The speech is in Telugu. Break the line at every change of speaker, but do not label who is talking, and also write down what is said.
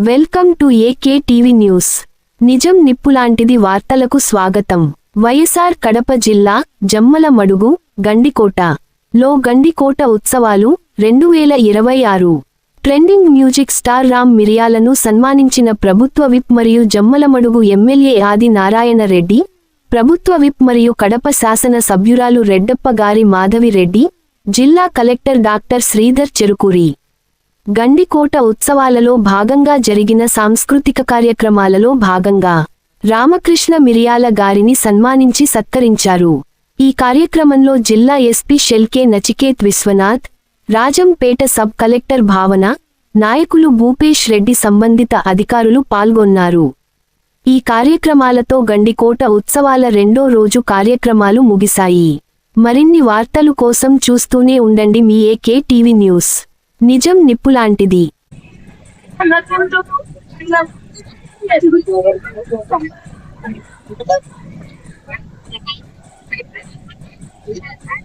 Welcome to AK TV news నిజం నిప్పులాంటిది వార్తలకు స్వాగతం. వైఎస్ఆర్ కడప జిల్లా జమ్మల మడుగు గండికోట. లో గండికోట ఉత్సవాలు రెండు వేల ఇరవై ఆరు. ట్రెండింగ్ మ్యూజిక్ స్టార్ రామ్ మిరియాలను సన్మానించిన ప్రభుత్వ విప్ మరియు జమ్మలమడుగు ఎమ్మెల్యే ఆది నారాయణ రెడ్డి ప్రభుత్వ విప్ మరియు కడప శాసన సభ్యురాలు రెడ్డప్ప గారి మాధవి రెడ్డి జిల్లా కలెక్టర్ డాక్టర్ శ్రీధర్ చెరుకూరి. గండికోట ఉత్సవాలలో భాగంగా జరిగిన సాంస్కృతిక కార్యక్రమాలలో భాగంగా రామకృష్ణ మిరియాల గారిని సన్మానించి సత్కరించారు. ఈ కార్యక్రమంలో జిల్లా SP Shelke Nachiket Vishwanath Rajampet sub collector Bhavana నాయకులు భూపేష్ రెడ్డి సంబంధిత అధికారులు పాల్గొన్నారు. ఈ కార్యక్రమాలతో గండికోట ఉత్సవాల రెండో రోజు కార్యక్రమాలు ముగిశాయి మరిన్ని వార్తలు కోసం చూస్తూనే ఉండండి మీ ఏకే టీవీ న్యూస్ నిజం నిప్పులాంటిది
Thank you.